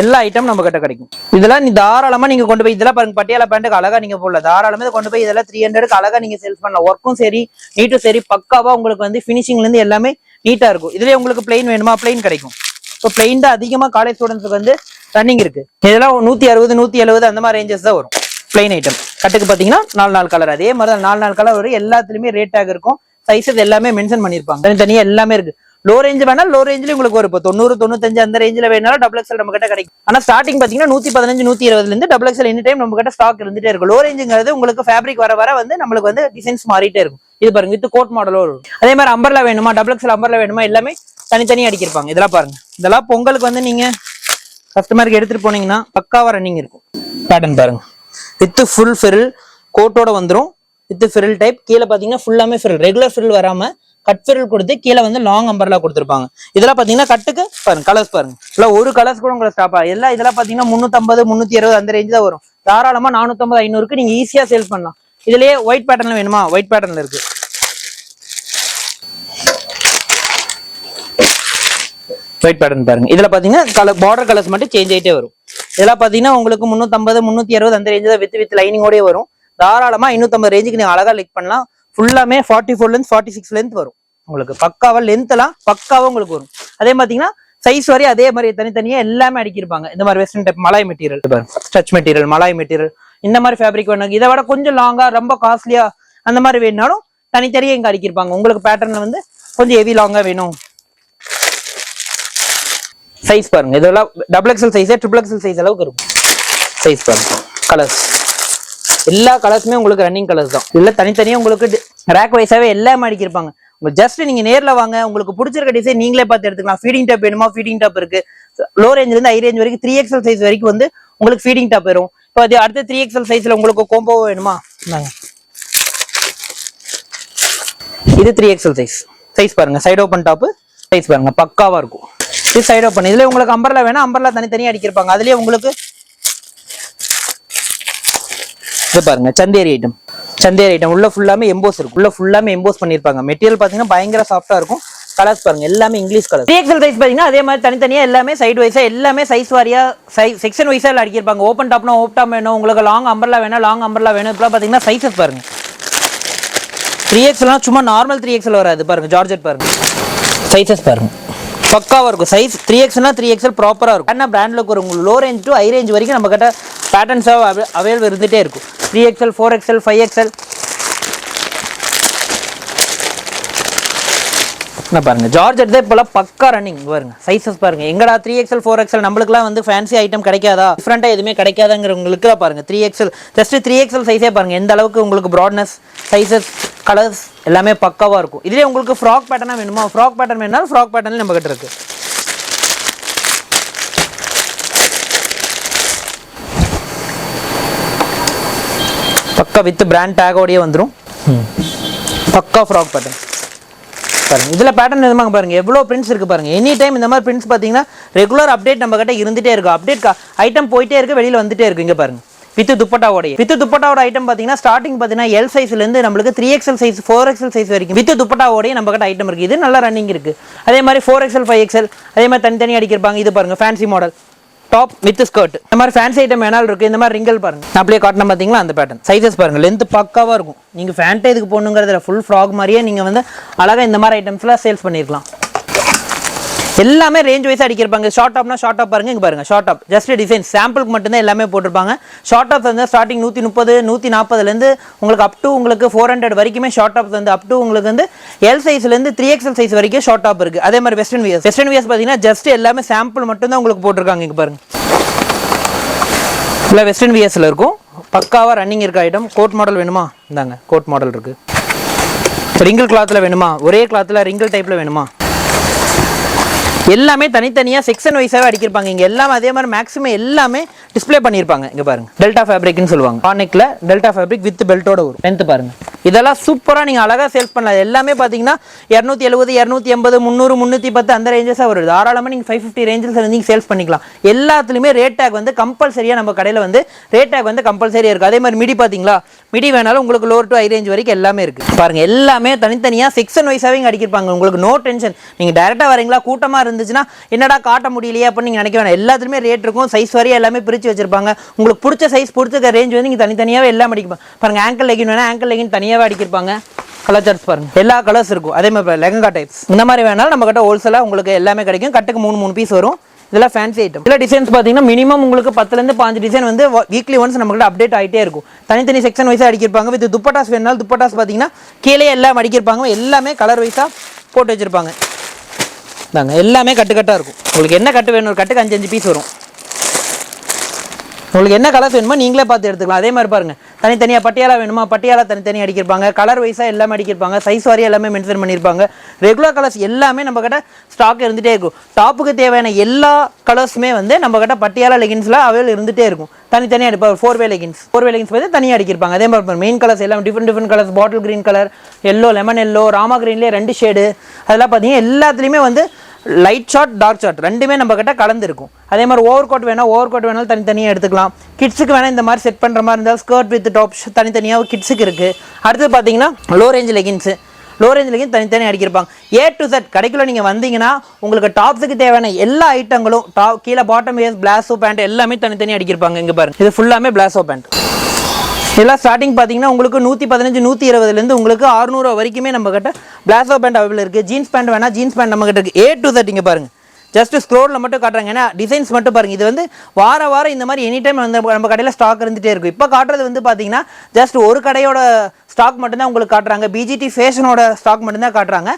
[SPEAKER 1] எல்லா ஐட்டம் நம்ம கிட்ட கிடைக்கும். இதெல்லாம் நீ தாராளமா நீங்க கொண்டு போய் இதெல்லாம் பாருங்க பட்டியால பேண்ட்டுக்கு அழகா நீங்க போடல தாராளமா கொண்டு போய் இதெல்லாம் த்ரீ ஹண்ட்ரடுக்கு அழகா நீங்க சேல்ஸ் பண்ணலாம். ஒர்க்கும் சரி நீட்டும் சரி பக்காவா உங்களுக்கு வந்து ஃபினிஷிங்ல இருந்து எல்லாமே நீட்டா இருக்கும். இதுலயே உங்களுக்கு பிளைன் வேணுமா? பிளைன் கிடைக்கும். இப்போ பிளைன் தான் அதிகமா காலேஜ் ஸ்டூடெண்ட்ஸுக்கு வந்து ரன்னிங் இருக்கு. இதெல்லாம் நூத்தி அறுபது நூத்தி எழுபது அந்த மாதிரி ரேஞ்சஸ் தான் வரும். பிளைன் ஐட்டம் கட்டுக்கு பாத்தீங்கன்னா நாலு நாலு கலர் அதே மாதிரி தான் நாலு நாள் கலர் வரும் எல்லாத்துலயுமே ரேட்டாக இருக்கும். சைஸஸ் எல்லாமே மென்ஷன் பண்ணிருப்பாங்க. தனித்தனியா எல்லாமே இருக்கு. லோ ரேஞ்ச் வேணாலும் லோ ரேஞ்சில உங்களுக்கு ஒரு இப்போ தொண்ணூறு தொண்ணூத்தஞ்சு அந்த ரேஞ்சில வேணாலும் டபுள் எக்ஸல் நம்ம கிட்ட கிடைக்கும். ஆனா ஸ்டார்டிங் பாத்தீங்கன்னா நூத்தி பதினஞ்சு நூத்தி இருபதுல இருந்து டபுள் எக்ஸல் எனி டைம் நம்ம கிட்ட ஸ்டாக் இருந்துட்டே இருக்கும். லோ ரேஞ்சுங்கிறது உங்களுக்கு ஃபேப்ரிக் வர வர வந்து நம்மளுக்கு வந்து டிசைன்ஸ் மாறிட்டே இருக்கும். இது பாருங்க வித் கோட் மாடலோ வரும் அதே மாதிரி அம்பர்ல வேணுமா டபுள் எக்ஸல் அம்பர்ல வேணுமா எல்லாமே தனித்தனியா அடிக்கிருப்பாங்க. இதெல்லாம் பாருங்க. இதெல்லாம் பொங்கலுக்கு வந்து நீங்க கஸ்டமருக்கு எடுத்துட்டு போனீங்கன்னா பக்காவா ரன்னிங் இருக்கும். பேட்டர்ன் பாருங்க. வித் ஃபுல் ஃபிரில் கோட்டோட வந்துடும் வித் ஃபெரில் டைப் கீழே பார்த்தீங்கன்னா ஃபுல்லாமே ஃபெரில் ரெகுலர் ஃபெரில் வராம கட் ஃபிரில் கொடுத்து கீழே வந்து லாங் அம்பர்லா கொடுத்துருப்பாங்க. இதெல்லாம் பார்த்தீங்கன்னா கட்டுக்கு பாருங்க கலர்ஸ் பாருங்க. இல்லை ஒரு கலர்ஸ் கூட உங்களுக்கு ஸ்டாப் ஆகும் எல்லாம் இதெல்லாம் பார்த்தீங்கன்னா முந்நூற்றம்பது முந்நூற்றி இருபது அந்த ரேஞ்ச் தான் வரும். தாராளமாக நானூற்றம்பது ஐநூறுக்கு நீங்கள் ஈஸியாக சேல் பண்ணலாம். இதுலேயே ஒயிட் பேட்டர்னில் வேணுமா? ஒயிட் பேட்டர்ன்ல இருக்கு. ஒயிட் பேட்டர்ன் பாருங்க. இதில் பார்த்தீங்கன்னா கலர் பார்டர் கலர்ஸ் மட்டும் சேஞ்ச் ஆகிட்டே வரும். இதெல்லாம் பார்த்தீங்கன்னா உங்களுக்கு முந்நூற்றம்பது முந்நூற்றி அறுபது அந்த ரேஞ்சு தான் வித் வித் லைனிங்கோடய வரும். தாராளமாக ஐநூத்தம்பது ரேஞ்சுக்கு நீங்கள் அழகாக லிக் பண்ணலாம். ஃபுல்லாமே forty four length forty six length வரும். உங்களுக்கு பக்காவாக லென்த்தெல்லாம் பக்காவாக உங்களுக்கு வரும். அதே பார்த்தீங்கன்னா சைஸ் வரையும் அதே மாதிரி தனித்தனியாக எல்லாமே அடிக்கிருப்பாங்க இந்த மாதிரி western type malai material stretch material malai material இந்த மாதிரி ஃபேப்ரிக் வேணும் இதை விட கொஞ்சம் லாங்காக ரொம்ப காஸ்ட்லியாக அந்த மாதிரி வேணுனாலும் தனித்தனியாக இங்கே அடிக்கிருப்பாங்க உங்களுக்கு பேட்டர்னில் வந்து கொஞ்சம் ஹெவி லாங்காக வேணும். சைஸ் பாருங்க. இதெல்லாம் டபுள் எக்ஸல் சைஸே ட்ரிபிள் எக்ஸல் சைஸ் அளவுக்கு இருக்கும். சைஸ் பாருங்க. கலர்ஸ் எல்லா கலர்ஸுமே உங்களுக்கு ரன்னிங் கலர்ஸ் தான். இல்லை தனித்தனியாக உங்களுக்கு ரேக் வைஸாகவே எல்லாமே அடிக்கிருப்பாங்க உங்களுக்கு ஜஸ்ட் நீங்க நேர்ல வாங்க. உங்களுக்கு பிடிச்சிருக்க டிசைன் நீங்களே பார்த்து எடுத்துக்கலாம். ஃபீடிங் டாப் வேணுமா? ஃபீடிங் டாப் இருக்கு. லோ ரேஞ்சில இருந்து ஹை ரேஞ்ச் வரைக்கும் த்ரீ எக்ஸல் சைஸ் வரைக்கும் வந்து உங்களுக்கு ஃபீடிங் டாப் வரும். இப்போ அது அடுத்த த்ரீ எக்ஸல் சைஸ்ல உங்களுக்கு கோம்போ வேணுமா? இது த்ரீ எக்ஸல் சைஸ் சைஸ் பாருங்க. சைட் ஓப்பன் டாப் சைஸ் பாருங்க. பக்காவா இருக்கும். இது சைடு ஓப்பன் இதுல உங்களுக்கு அம்பர்லா வேணா அம்பர்லா தனித்தனியாக அடிக்கிருப்பாங்க. அதுலயே உங்களுக்கு இது பாருங்க சந்தேரி ஐட்டம் சந்தேரி ஐட்டம் உள்ள ஃபுல்லாமே எம்போஸ் இருக்கும் உள்ள ஃபுல்லாமே எம்போஸ் பண்ணிருப்பாங்க. மெட்டீரியல் பாத்தீங்கன்னா பயங்கர சாஃப்டா இருக்கும். கலர்ஸ் பாருங்க எல்லாமே இங்கிலீஷ் கலர் த்ரீ சைஸ் பாத்தீங்கன்னா அதே மாதிரி தனித்தனியா எல்லாமே சைடு வைஸா எல்லாமே சைஸ் வாரியா சைஸ் செக்ஷன் வைஸா அடிக்கிருப்பாங்க. ஓப்பன் டாப்னா ஓப் டாப் வேணும். உங்களுக்கு லாங் அம்பர்லா வேணும் லாங் அம்பர்லா வேணும். இப்பெல்லாம் பாத்தீங்கன்னா சைஸஸ் பாருங்க. த்ரீ எக்ஸ்லாம் சும்மா நார்மல் த்ரீ எக்ஸல் வராது. பாருங்க ஜார்ஜெட் பாருங்க. சைஸஸ் பாருங்க. பக்காவாக இருக்கும். சைஸ் த்ரீ எக்ஸ்னா த்ரீ எக்ஸ்எல் ப்ராப்பராக இருக்கும். என்ன பிராண்டில் இருக்கிறவங்க உங்களுக்கு low range to high range வரைக்கும் நம்ம கிட்ட பேட்டர்ன்ஸாக அவைலபிள் இருந்துகிட்டே இருக்கும். Three XL four XL five XL என்ன பாருங்க ஜார்ஜ் தான் இப்போலாம் பக்கா ரன்னிங் பாருங்க சைஸஸ் பாருங்க. எங்கடா three X L four X L நம்மளுக்குலாம் வந்து ஃபேன்சி ஐட்டம் கிடைக்காதா? டிஃப்ரெண்ட்டாக எதுவுமே கிடைக்காதாங்கிறவங்களுக்கு பாருங்கள் three XL just three XL சைஸே பாருங்கள் எந்த அளவுக்கு உங்களுக்கு ப்ராட்னஸ் சைஸஸ் கலர்ஸ் எல்லாமே பக்காவாக இருக்கும். இதுலேயே உங்களுக்கு ஃப்ராக் பேட்டர்னாக வேணுமா? ஃப்ராக் பேட்டர்ன் வேணாலும் ஃப்ராக் பேட்டர்ன் நம்ம கிட்ட இருக்கு. பக்கா வித் பிராண்ட் டேகோடையே வந்துடும் பக்கா ஃப்ராக் பேட்டர்ன் பாருங்கள் இதில் பேட்டர்ன் எதுமாங்க பாருங்க எவ்வளோ பிரிண்ட்ஸ் இருக்குது பாருங்கள் எனி டைம் இந்த மாதிரி பிரிண்ட்ஸ் பார்த்தீங்கன்னா ரெகுலர் அப்டேட் நம்ம கிட்ட இருந்துகிட்டே இருக்கும் அப்டேட் ஐட்டம் போயிட்டே இருக்குது வெளியில் வந்துகிட்டே இருக்கு. இங்கே பாருங்க. வித் துப்பட்டாவோடைய. வித் துப்பட்டாவோட ஐட்டம் பார்த்தீங்கன்னா ஸ்டார்டிங் பார்த்தீங்கன்னா எல் சைஸ்லேருந்து நம்மளுக்கு three XL size four XL size வரைக்கும் வித் துப்பட்டாவோடைய நம்ம கிட்ட ஐட்டம் இருக்குது இது நல்லா ரன்னிங் இருக்குது அதே மாதிரி ஃபோர் எக்ஸல் ஃபைவ் எக்ஸல் அதே மாதிரி தனித்தனி அடிக்கிருப்பாங்க இது பாருங்கள் fancy model top with skirt இந்த மாதிரி ஃபேன்சி ஐட்டம் வேணாலும் இருக்குது இந்த மாதிரி ரிங்கல் பாருங்க. நான் அப்படியே காட்டின பார்த்தீங்களா அந்த பேட்டர்ன் சைஸஸ் பாருங்க லென்த் பக்காவாக இருக்கும். நீங்கள் ஃபேண்டே இதுக்கு போகணுங்கிறதுல ஃபுல் ஃப்ராக் மாதிரியே நீங்கள் வந்து அழகாக இந்த மாதிரி ஐட்டம்ஸ்லாம் சேல்ஸ் பண்ணியிருக்கலாம் எல்லாமே ரேஞ்ச் வைஸ் அடிக்கிருப்பாங்க ஷார்ட் டாப்னா ஷார்ட் டாப் பாருங்க இங்கே பாருங்க. ஷார்ட் டாப் ஜஸ்ட் டிசைன் சாம்பிளுக்கு மட்டும்தான் எல்லாமே போட்டிருப்பாங்க. ஷார்ட் டாப் வந்து ஸ்டார்டிங் நூற்றி முப்பது நூற்றி நாற்பதுலேருந்து உங்களுக்கு அப் டு உங்களுக்கு ஃபோர் ஹண்ட்ரட் வரைக்குமே ஷார்ட் டாப் வந்து அப் டு உங்களுக்கு வந்து எல் சைஸ்லேருந்து த்ரீ எக்ஸல் சைஸ் வரைக்கும் ஷார்ட் டாப் இருக்கு. அதே மாதிரி வெஸ்டர்ன் வியர்ஸ் வெஸ்டர்ன் வியர்ஸ் பார்த்தீங்கன்னா ஜஸ்ட் எல்லாமே சாம்பிள் மட்டும்தான் உங்களுக்கு போட்டிருக்காங்க இங்கே பாருங்க. இல்லை வெஸ்டர்ன் வியர்ஸில் இருக்கும். பக்காவாக ரன்னிங் இருக்க ஐட்டம் கோட் மாடல் வேணுமா? இந்தாங்க கோட் மாடல் இருக்குது ரிங்கிள் கிளாத்தில் வேணுமா? ஒரே கிளாத்தில் ரிங்கிள் டைப்பில் வேணுமா? எல்லாமே தனித்தனியாக செக்ஷன் வைஸாகவே அடிக்கிருப்பாங்க. இங்கே எல்லாமே அதே மாதிரி மேக்ஸிமம் எல்லாமே டிஸ்ப்ளே பண்ணியிருப்பாங்க இங்கே பாருங்க. டெல்டா ஃபேப்ரிக்னு சொல்லுவாங்க. கார்னிக்ல டெல்டா ஃபேப்ரிக் வித் பெல்ட்டோட வரும். லென்த் பாருங்க. இதெல்லாம் சூப்பராக நீங்கள் அழகாக சேல்ஸ் பண்ணலாம். எல்லாமே பார்த்தீங்கன்னா இரநூத்தி எழுபது இரநூத்தி எண்பது முந்நூறு முந்நூற்றி பத்து அந்த ரேஞ்சஸாக வருது. தாராளமாக நீங்கள் ஃபைவ் ஃபிஃப்டி ரேஞ்சில் நீங்கள் சேல்ஸ் பண்ணிக்கலாம். எல்லாத்துலேயுமே ரேட் டேக் வந்து கம்பல்சரியாக நம்ம கடையில் வந்து ரேட் டேக் வந்து கம்பல்சரியாக இருக்கும் அதே மாதிரி மிடி பார்த்தீங்களா மிடி வேணாலும் உங்களுக்கு லோர் டு ஹை ரேஞ்ச் வரைக்கும் எல்லாமே இருக்குது பாருங்கள் எல்லாமே தனித்தனியாக செக்ஷன் வைஸாகவே இங்கே அடிக்கிருப்பாங்க. உங்களுக்கு நோ டென்ஷன் நீங்கள் டேரெக்டாக வரீங்களா? கூட்டமா இருந்துச்சுன்னா என்னடா காட்ட முடியலையே அப்படின்னு நீங்கள் நினைக்க வேணாம். எல்லாத்துலேயுமே ரேட் இருக்கும். சைஸ் வரையும் எல்லாமே பிரித்து வச்சிருப்பாங்க. உங்களுக்கு பிடிச்ச சைஸ் பிடிச்ச ரேஞ்ச் வந்து நீங்கள் தனித்தனியாகவே எல்லாம் அடிப்பாங்க பாருங்க ஆங்கிள் லெகின் வேணால் ஆங்கிள் லெகின் தனியாகவே அடிக்கிருப்பாங்க. கலர் சார்ட்ஸ் பாருங்க. எல்லா கலர்ஸ் இருக்கும். அதே மாதிரி லெகங்கா டைப்ஸ் இந்த மாதிரி வேணாலும் நம்ம கிட்ட ஹோல்சேலாக உங்களுக்கு எல்லாமே கிடைக்கும். கட்டுக்கு மூணு மூணு பீஸ் வரும். இதெல்லாம் ஃபேன்சி ஐட்டம் இதில் டிசைன்ஸ் பார்த்தீங்கன்னா மினிமம் உங்களுக்கு பத்துலேருந்து பாஞ்சு டிசைன் வந்து வீக்லி ஒன்ஸ் நம்மகிட்ட அப்டேட் ஆகிட்டே இருக்கும். தனித்தனி செக்ஷன் வைஸாக அடிக்கிருப்பாங்க. வித் துப்பட்டாஸ் வேணாலும் துப்பட்டாஸ் பார்த்தீங்கன்னா கீழே எல்லாம் அடிக்கிருப்பாங்க. எல்லாமே கலர் வைஸாக போட்டு வச்சிருப்பாங்க. தாங்க எல்லாமே கட்டு கட்டாக இருக்கும். உங்களுக்கு என்ன கட்டு வேணும் ஒரு கட்டுக்கு அஞ்சு அஞ்சு பீஸ் வரும். உங்களுக்கு என்ன கலர்ஸ் வேணுமோ நீங்களே பார்த்து எடுத்துக்கலாம். அதே மாதிரி பாருங்க. தனித்தனியாக பட்டியாலா வேணுமா? பட்டியாலா தனித்தனியாக அடிக்கிருப்பாங்க. கலர் வைஸாக எல்லாமே அடிக்கிருப்பாங்க. சைஸ் வாரியாக எல்லாமே மென்ஷன் பண்ணியிருப்பாங்க ரெகுலர் கலர்ஸ் எல்லாமே நம்ம கிட்ட ஸ்டாக் இருந்துகிட்டே இருக்கும் டாப்புக்கு தேவையான எல்லா கலர்ஸுமே வந்து நம்ம கிட்ட பட்டியாலா லெகின்ஸ்ல அவைல் இருந்துகிட்டே இருக்கும். தனித்தனியாக எடுப்பாங்க four way leggings four way leggings வந்து தனியாக அடிக்கிருப்பாங்க. அதே மாதிரி மெயின் கலர்ஸ் எல்லாம் different different colours bottle green colour yellow lemon yellow Rama கிரீன்லேயே ரெண்டு ஷேடு அதெல்லாம் பார்த்தீங்கன்னா எல்லாத்துலேயுமே வந்து லைட் ஷார்ட் டார்க் ஷார்ட் ரெண்டுமே நம்ம கிட்ட கலந்துருக்கும். அதே மாதிரி ஓவர் கோட் வேணால் ஓவர் கோட் வேணாலும் தனித்தனியாக எடுத்துக்கலாம். கிட்ஸுக்கு வேணால் இந்த மாதிரி செட் பண்ணுற மாதிரி இருந்தால் ஸ்கர்ட் வித் டாப்ஸ் தனித்தனியாக கிட்ஸுக்கு இருக்குது அடுத்து பார்த்தீங்கன்னா low range leggings low range legging தனித்தனி அடிக்கிருப்பாங்க. ஏ டு செட் கடைக்குள்ள நீங்கள் வந்தீங்கன்னா உங்களுக்கு டாப்ஸுக்கு தேவையான எல்லா ஐட்டங்களும் டாப் கீழே பாட்டம் வேஸ் பிளாஸோ பேண்ட் எல்லாமே தனித்தனி அடிக்கிருப்பாங்க. இங்கே பாருங்க. இது ஃபுல்லாமே பிளாஸோ பேண்ட் இதெல்லாம் ஸ்டார்டிங் பார்த்தீங்கன்னா உங்களுக்கு நூற்றி பதினஞ்சு நூற்றி இருபதுலேருந்து உங்களுக்கு அறுநூறுவா வரைக்குமே நம்ம கிட்ட பேண்ட் அவைபிள் இருக்குது ஜீன்ஸ் பேண்ட் வேணால் ஜீன்ஸ் பேண்ட் நம்ம இருக்குது ஏ டு தேர்ட்டிங்க பாருங்கள் பாருங்க. ஜஸ்ட் ஸ்க்ரோலில் மட்டும் காட்டுறாங்க. ஏன்னா டிசைன்ஸ் மட்டும் பாருங்கள் இது வந்து வார வாரம் இந்த மாதிரி எனி டைம் வந்து நம்ம கடையில் ஸ்டாக் இருந்துகிட்டே இருக்கும். இப்போ காட்டுறது வந்து பார்த்தீங்கன்னா ஜஸ்ட் ஒரு கடையோட ஸ்டாக் மட்டும்தான் உங்களுக்கு காட்டுறாங்க. பிஜிடி ஃபேஷனோட ஸ்டாக் மட்டும்தான் காட்டுறாங்க.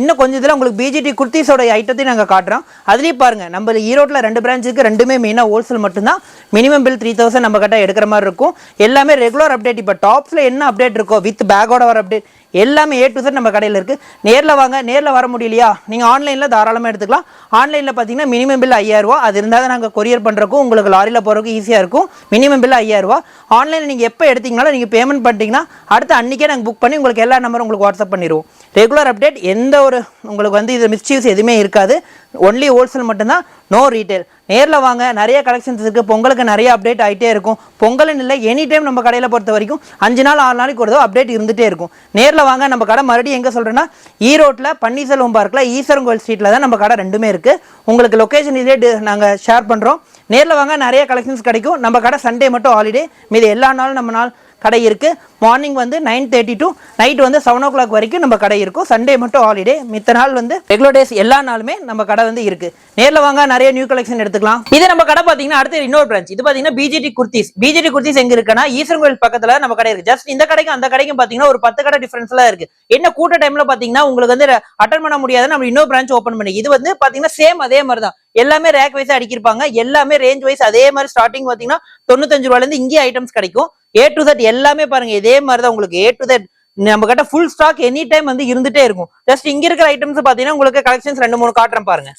[SPEAKER 1] இன்னும் கொஞ்சம் இதில் உங்களுக்கு பிஜிடி குர்த்திஸோட ஐட்டத்தையும் நாங்கள் காட்டுறோம். அதுலேயும் பாருங்கள் நம்ம ஈரோட்டில் ரெண்டு பிரான்ச்சுக்கு ரெண்டுமே மெயினாக ஹோல்சேல் மட்டும்தான். மினிமம் பில் த்ரீ தௌசண்ட் நம்ம கிட்ட எடுக்கிற மாதிரி இருக்கும். எல்லாமே ரெகுலர் அப்டேட் இப்போ டாப்ஸில் என்ன அப்டேட் இருக்கோ வித் பேக்கோட வர அப்டேட் எல்லாமே ஏ டு செட் நம்ம கடையில் இருக்குது நேரில் வாங்க நேரில் வர முடியலையா? நீங்கள் ஆன்லைனில் தாராளமாக எடுத்துக்கலாம். ஆன்லைனில் பார்த்தீங்கன்னா மினிமம் பில் ஐயாயிரரூவா அது இருந்தால் தான் நாங்கள் கொரியர் பண்ணுறக்கும் உங்களுக்கு லாரியில் போகிறதுக்கு ஈஸியாக இருக்கும். மினிமம் பில் ஐயாயிரரூவா ஆன்லைனில் நீங்கள் எப்போ எடுத்தீங்கனாலும் நீங்கள் பேமெண்ட் பண்ணிட்டீங்கன்னா அடுத்து அன்றைக்கே நாங்கள் புக் பண்ணி உங்களுக்கு எல்லா நம்பரும் உங்களுக்கு வாட்ஸ்அப் பண்ணிடுவோம். ரெகுலர் அப்டேட் எந்த ஒரு உங்களுக்கு வந்து இது மிஸ்சீவ்ஸ் எதுவுமே இருக்காது. ஒன்லி ஹோல்சேல் மட்டும்தான் நோ ரீட்டைல் நேரில் வாங்க நிறைய கலெக்ஷன்ஸ் இருக்குது பொங்கலுக்கு நிறைய அப்டேட் ஆகிட்டே இருக்கும். பொங்கல்னு இல்லை எனி டைம் நம்ம கடையில் பொறுத்த வரைக்கும் அஞ்சு நாள் ஆறு நாளைக்கு ஒரு அப்டேட் இருந்துகிட்டே இருக்கும். நேரில் வாங்க நம்ம கடை மறுபடியும் எங்கே சொல்கிறேன்னா ஈரோட்டில் பன்னீர்செல்வம் பார்க்கில் ஈஸ்வரன் ஸ்ட்ரீட்டில் தான் நம்ம கடை ரெண்டுமே இருக்குது உங்களுக்கு லொக்கேஷன் இதே நாங்கள் ஷேர் பண்ணுறோம் நேரில் வாங்க நிறைய கலெக்ஷன்ஸ் கிடைக்கும். நம்ம கடை சண்டே மட்டும் ஹாலிடே மீதி எல்லா நாளும் நம்ம நாள் கடை இருக்குது மார்னிங் வந்து நைன் தேர்ட்டி டு நைட் வந்து செவன் ஓ கிளாக் வரைக்கும் நம்ம கடை இருக்கும். சண்டே மட்டும் ஹாலிடே மித்த நாள் வந்து ரெகுலர் டேஸ் எல்லா நாளுமே நம்ம கடை வந்து இருக்குது நேரில் வாங்க நிறைய நியூ கலெக்ஷன் எடுத்துக்கலாம். இது நம்ம கடை பார்த்தீங்கன்னா அடுத்து இன்னொரு பிரான்ச் இது பார்த்தீங்கன்னா பிஜிடி குர்த்திஸ் பிஜிடி குர்த்திஸ் எங்கே இருக்குன்னா ஈஸ்வரன் கோயில் பக்கத்தில் நம்ம கடை இருக்குது ஜஸ்ட் இந்த கடைக்கும் அந்த கடைக்கும் பார்த்தீங்கன்னா ஒரு பத்து கடை டிஃபரன்ஸ்ல இருக்குது என்ன கூட்ட டைமில் பார்த்தீங்கன்னா உங்களுக்கு வந்து அட்டன் பண்ண முடியாத. நம்ம இன்னொரு பிரான்ச் ஓப்பன் பண்ணி. இது வந்து பார்த்தீங்கன்னா சேம் அதே மாதிரி தான் எல்லாமே ரேக் வைஸ் அடிக்கிருப்பாங்க. எல்லாமே ரேஞ்ச் வைஸ் அதே மாதிரி ஸ்டார்டிங் பார்த்தீங்கன்னா தொண்ணூத்தஞ்சு ரூபாயிலேருந்து இங்கே இங்கேயே ஐட்டம்ஸ் கிடைக்கும். ஏ டு தட் எல்லாமே பாருங்க இதே மாதிரி தான் உங்களுக்கு ஏ டு தட் நம்ம கிட்ட ஃபுல் ஸ்டாக் எனி டைம் வந்து இருந்துட்டே இருக்கும். ஜஸ்ட் இங்க இருக்கிற ஐட்டம்ஸ் பாத்தீங்கன்னா உங்களுக்கு கலெக்ஷன்ஸ் ரெண்டு மூணு காட்டுறேன் பாருங்க.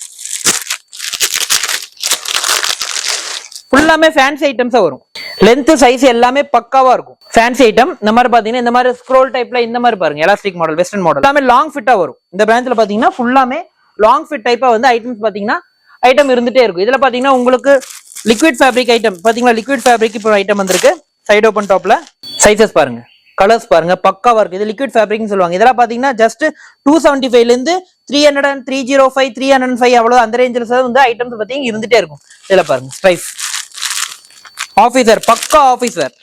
[SPEAKER 1] ஃபுல்லாமே ஃபேன்சி ஐட்டம்ஸா வரும். லென்த் சைஸ் எல்லாமே பக்காவா இருக்கும். ஃபேன்சி ஐட்டம் இந்த மாதிரி பாத்தீங்கன்னா இந்த மாதிரி ஸ்க்ரோல் டைப்ல இந்த மாதிரி பாருங்க எலாஸ்டிக் மாடல் வெஸ்டர்ன் மாடல் எல்லாமே லாங் ஃபிட்டா வரும். இந்த பிராண்ட்ல பாத்தீங்கன்னா ஃபுல்லாமே லாங் ஃபிட் டைப்பா வந்து ஐட்டம்ஸ் பாத்தீங்கன்னா ஐட்டம் இருந்துட்டே இருக்கும். இதுல பாத்தீங்கன்னா உங்களுக்கு லிக்விட் ஃபேப்ரிக் ஐட்டம் பாத்தீங்கன்னா லிக்விட் ஃபேப்ரிக் இப்போ ஐட்டம் வந்திருக்கு. சைட் ஓப்பன் டாப்ல சைஸஸ் பாருங்க. கலர்ஸ் பாருங்க. பக்காவா இருக்கு இது லிக்விட் ஃபேப்ரிக்னு சொல்லுவாங்க. இதெல்லாம் பாத்தீங்கன்னா ஜஸ்ட் டூ செவன்டி ஃபைவ்ல இருந்து three hundred and three zero five three hundred five அவ்வளவு அந்த ரேஞ்சில் வந்து ஐட்டம்ஸ் பாத்தீங்கன்னா இருந்துட்டே இருக்கும். இதுல பாருங்க. ஸ்ட்ரைஸ் ஆஃபீஸர் பக்கா ஆஃபீஸர்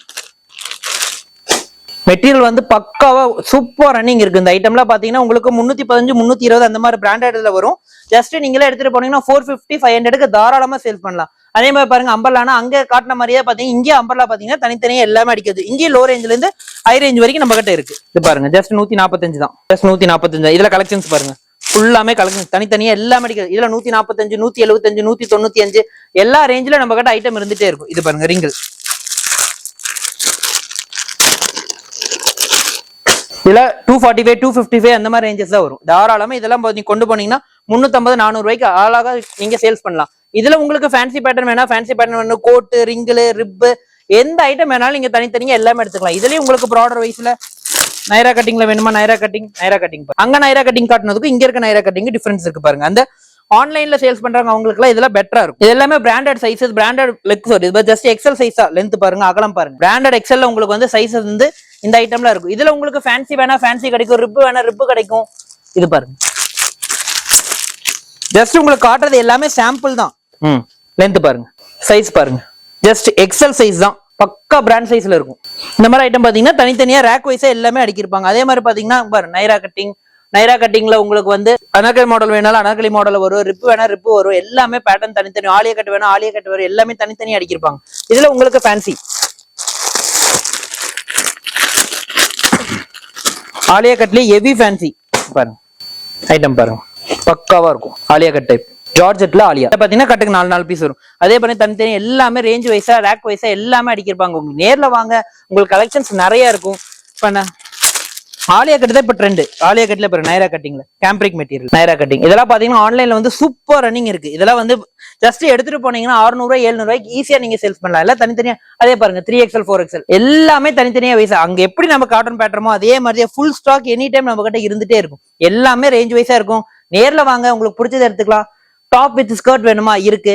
[SPEAKER 1] மெட்டீரியல் வந்து பக்காவா சூப்பர் ரன்னிங் இருக்கு. இந்த ஐட்டம்லாம் பாத்தீங்கன்னா உங்களுக்கு முன்னூத்தி பதினஞ்சு முன்னூத்தி இருபது அந்த மாதிரி பிராண்டட்ல வரும். ஜஸ்ட் நீங்களே எடுத்துட்டு போனீங்கன்னா ஃபோர் ஃபிஃப்டி ஃபைவ் ஹண்ட்ரடுக்கு தாராளமா சேல் பண்ணலாம். அதே மாதிரி பாருங்க அம்பர்லானா அங்க காட்டின மாதிரியே பாத்தீங்கன்னா இங்கே அம்பர்லா பாத்தீங்கன்னா தனித்தனியா எல்லாமே அடிக்கிறது. இங்கேயும் லோ ரேஞ்ச்ல இருந்து ஹை ரேஞ்ச் வரைக்கும் நம்ம கிட்ட இருக்கு. இது பாருங்க ஜஸ்ட் நூத்தி நாற்பத்தஞ்சு தான். ஜஸ்ட் நூத்தி நாற்பத்தஞ்சு இதுல கலெக்ஷன்ஸ் பாருங்க. ஃபுல்லாமே கலெக்ஷன் தனித்தனியா எல்லாமே அடிக்கிறது இதுல நூத்தி நாற்பத்தஞ்சு நூத்தி எழுபத்தஞ்சு நூத்தி தொண்ணூத்தி அஞ்சு எல்லா ரேஞ்சில நம்ம கிட்ட ஐட்டம் இருந்துட்டே இருக்கும். இது பாருங்க ரிங்கிள் இதுல two forty five two fifty five அந்த மாதிரி ரேஞ்சஸ் தான் வரும். தாராளமா இதெல்லாம் நீங்க கொண்டு போனீங்கன்னா முந்நூற்றம்பது நானூறு ரூபாய்க்கு ஆளாக நீங்க சேல்ஸ் பண்ணலாம். இதுல உங்களுக்கு ஃபேன்சி பேட்டர்ன் வேணா ஃபேன்சி பேட்டர்ன் வேணும் கோட்டு ரிங்கிள் ரிப்பு எந்த ஐட்டம் வேணாலும் நீங்க தனித்தனியா எல்லாமே எடுத்துக்கலாம். இதுலயும் உங்களுக்கு ப்ராடர் வைஸ்ல நைரா கட்டிங்ல வேணுமா? நைரா கட்டிங் நைரா கட்டிங் அங்க நைரா கட்டிங் காட்டுனதுக்கும் இங்க இருக்க நைரா கட்டிங் டிஃபரன்ஸ் இருக்கு பாருங்க. அந்த ஆன்லைன்ல சேல்ஸ் பண்றாங்க அவங்களுக்கு இதெல்லாம் பெட்டரா இருக்கும். இது எல்லாமே பிராண்டட் சைஸஸ் பிராண்டட் லெக்ஸ் இது ஜஸ்ட் எக்ஸல் சைஸா லென்த் பாருங்க அகலம் பாருங்க. பிராண்டட் எக்ஸல்ல உங்களுக்கு வந்து சைஸஸ் வந்து இந்த ஐட்டம்ல இருக்கும். இதுல உங்களுக்கு ஃபேன்சி வேணா ஃபேன்சி கிடைக்கும். ரிப்பு வேணா ரிப்பு கிடைக்கும். இது பாருங்க. ஜஸ்ட் உங்களுக்கு காட்டுறது எல்லாமே சாம்பிள் தான். ம். லென்த் பாருங்க. சைஸ் பாருங்க. ஜஸ்ட் எக்ஸல் சைஸ் தான். பக்கா பிராண்ட் சைஸ்ல இருக்கும். இந்த மாதிரி ஐட்டம் பாத்தீங்கன்னா தனித்தனியா ரேக் வைஸா எல்லாமே அடிக்கிருப்பாங்க. அதே மாதிரி பாத்தீங்கன்னா பாரு நைரா கட்டிங் நைரா கட்டிங்ல உங்களுக்கு வந்து அனாக்கலி மாடல் வேணாலும் அனாக்கலி மாடல் வரும். ரிப்பு வேணா ரிப்பு வரும். எல்லாமே பேட்டர்ன் தனித்தனி. ஆலியா கட்டு வேணா ஆலியா கட்டு வரும். எல்லாமே தனித்தனியா அடிக்கிருப்பாங்க. இதுல உங்களுக்கு ஃபேன்சி ஆலியா கட்லயே ஹெவி ஃபேன்சி பாருங்க. ஐட்டம் பாருங்க. பக்காவா இருக்கும். ஆலியா கட் டைப் ஜார்ஜெட்ல ஆலியா. பாத்தீங்கன்னா கட்டுக்கு நாலு நாலு பீஸ் வரும். அதே பண்ணி தனித்தனி எல்லாமே ரேஞ்ச் வைஸா ரேக் வைஸா எல்லாமே அடிக்கிருப்பாங்க. உங்களுக்கு நேர்ல வாங்க உங்களுக்கு கலெக்ஷன்ஸ் நிறைய இருக்கும். இப்ப நான் ஆலியா கட்டு தான் இப்ப ட்ரெண்ட் ஆலியா கட்டில இப்ப நைரா கட்டிங்ல கேம்பிரிக் மெட்டீரியல் நைரா கட்டிங் இதெல்லாம் பாத்தீங்கன்னா ஆன்லைன்ல வந்து சூப்பர் ரன்னிங் இருக்கு. இதெல்லாம் வந்து ஜஸ்ட் எடுத்துட்டு போனீங்கன்னா 600 ரூபாய் 700 ரூபாய்க்கு ஈஸியா நீங்க சேல்ஸ் பண்ணலாம். எல்லாம் தனித்தனியா அதே பாருங்க த்ரீ எக்ஸல் ஃபோர் எக்ஸல் எல்லாமே தனித்தனியா வைஸ் அங்க எப்படி நம்ம காட்டன் பேட்டர்மோ அதே மாதிரியே ஃபுல் ஸ்டாக் எனி டைம் நம்ம கிட்ட இருந்துட்டே இருக்கும். எல்லாமே ரேஞ்ச் வைஸா இருக்கும். நேர்ல வாங்க உங்களுக்கு பிடிச்சதை எடுத்துக்கலாம். டாப் வித் ஸ்கர்ட் வேணுமா இருக்கு?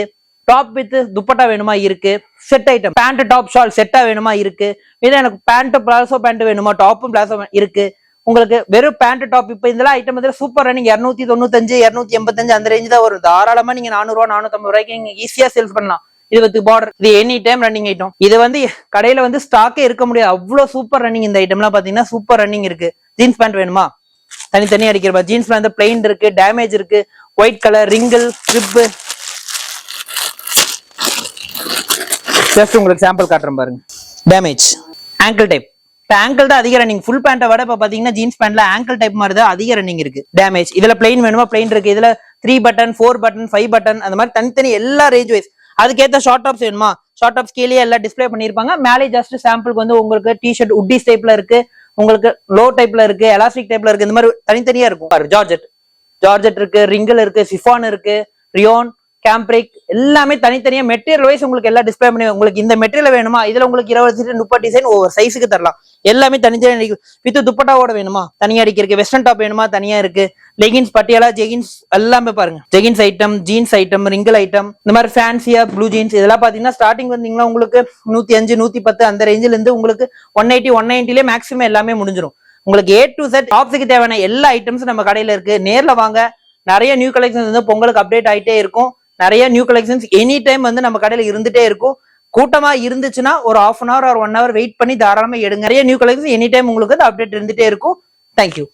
[SPEAKER 1] டாப் வித் துப்பட்டா வேணுமா இருக்கு? Set item pant top shawl செட்டா வேணுமா இருக்கு? இல்ல எனக்கு பேண்ட் பிளாசோ பேண்ட் வேணுமா? டாப்பும் பிளாசோ இருக்கு. உங்களுக்கு வெறும் பேண்ட் டாப் இப்போ இதெல்லாம் ஐட்டம் வந்து சூப்பர் ரன்னிங் இரநூத்தி தொண்ணூத்தஞ்சு இரநூத்தி எண்பத்தஞ்சு அந்த ரேஞ்ச் தான் வரும். தாராளமா நீங்க நானூறுவா நானூத்தம்பது ரூபாய்க்கு நீங்க ஈஸியா சேல்ஸ் பண்ணலாம். இது வந்து பார்டர் இது எனி டைம் ரன்னிங் ஐட்டம் இது வந்து கடையில வந்து ஸ்டாக்கே இருக்க முடியாது. அவ்வளவு சூப்பர் ரன்னிங் இந்த ஐட்டம்லாம் பாத்தீங்கன்னா சூப்பர் ரன்னிங் இருக்கு. ஜீன்ஸ் பேண்ட் வேணுமா? தனித்தனியா அடிக்கிறப்ப ஜீன்ஸ் பேண்ட் பிளெயின் இருக்கு டேமேஜ் இருக்கு. White colour wrinkle strip just உங்களுக்கு சாம்பிள் காட்டுறேன் பாருங்க. டேமேஜ் ஆங்கிள் டைப் இப்போ ஆங்கிள் தான் அதிக ரன்னிங் ஃபுல் பேண்ட்டை விட இப்போ பார்த்தீங்கன்னா ஜீன்ஸ் பேண்ட்ல ஆங்கிள் டைப் மாதிரி தான் அதிக ரன்னிங் இருக்கு. டேமேஜ் இதுல பிளைன் வேணுமா? பிளைன் இருக்கு. இதுல three button four button five button அந்த மாதிரி தனித்தனி எல்லா ரேஞ்ச் வைஸ் அதுக்கேற்ற ஷார்ட் டாப்ஸ் வேணுமா? ஷார்ட் டாப்ஸ் கீழே எல்லாம் டிஸ்ப்ளே பண்ணிருப்பாங்க மேலே ஜஸ்ட் சாம்பிளுக்கு வந்து உங்களுக்கு டிஷர்ட் உட்டிஸ் டைப்ல இருக்கு. உங்களுக்கு லோ டைப்ல இருக்கு எலாஸ்டிக் டைப்ல இருக்கு. இந்த மாதிரி தனித்தனியா இருக்கும். ஜார்ஜெட் ஜார்ஜெட் இருக்கு ரிங்கிள் இருக்கு சிஃபான் இருக்கு ரியோன் கேம்ப்ரிக் எல்லாமே தனித்தனியா மெட்டீரியல் வைஸ் உங்களுக்கு எல்லாம் டிஸ்ப்ளே பண்ணி உங்களுக்கு இந்த மெட்டீரியல் வேணுமா? இதுல உங்களுக்கு இருபது சீட்டு முப்பது டிசைன் ஒவ்வொரு சைஸுக்கு தரலாம். எல்லாமே தனித்தனி வித் துப்பட்டாவோட வேணுமா? தனியா அடிக்கிறதுக்கு வெஸ்டர்ன் டாப் வேணுமா? தனியா இருக்கு. லெகின்ஸ் பட்டியாலா ஜெகின்ஸ் எல்லாமே பாருங்க. Jeggings item jeans item wrinkle item இந்த மாதிரி ஃபேன்சியா ப்ளூ ஜீன்ஸ் இதெல்லாம் பாத்தீங்கன்னா ஸ்டார்டிங் வந்தீங்கன்னா உங்களுக்கு நூத்தி அஞ்சு நூத்தி பத்து அந்த ரேஞ்சில இருந்து உங்களுக்கு ஒன் எயிட்டி ஒன் நைன்டிலே மேக்ஸிமம் எல்லாமே முடிஞ்சிடும் உங்களுக்கு ஏ டு செட் டாப்ஸுக்கு தேவையான எல்லா ஐட்டம்ஸும் நம்ம கடையில இருக்கு. நேர்ல வாங்க. நிறைய நியூ கலெக்ஷன்ஸ் வந்து பொங்கலுக்கு அப்டேட் ஆகிட்டே இருக்கும். நிறைய நியூ கலெக்ஷன்ஸ் எனி டைம் வந்து நம்ம கடையில இருந்துட்டே இருக்கும். கூட்டமா இருந்துச்சுன்னா ஒரு ஆஃப் அன் ஹவர் ஒரு ஒன் ஹவர் வெயிட் பண்ணி தாராளமா எடுங்க. நிறைய நியூ கலெக்ஷன்ஸ் எனி டைம் உங்களுக்கு வந்து அப்டேட் இருந்துட்டே இருக்கும். தேங்க்யூ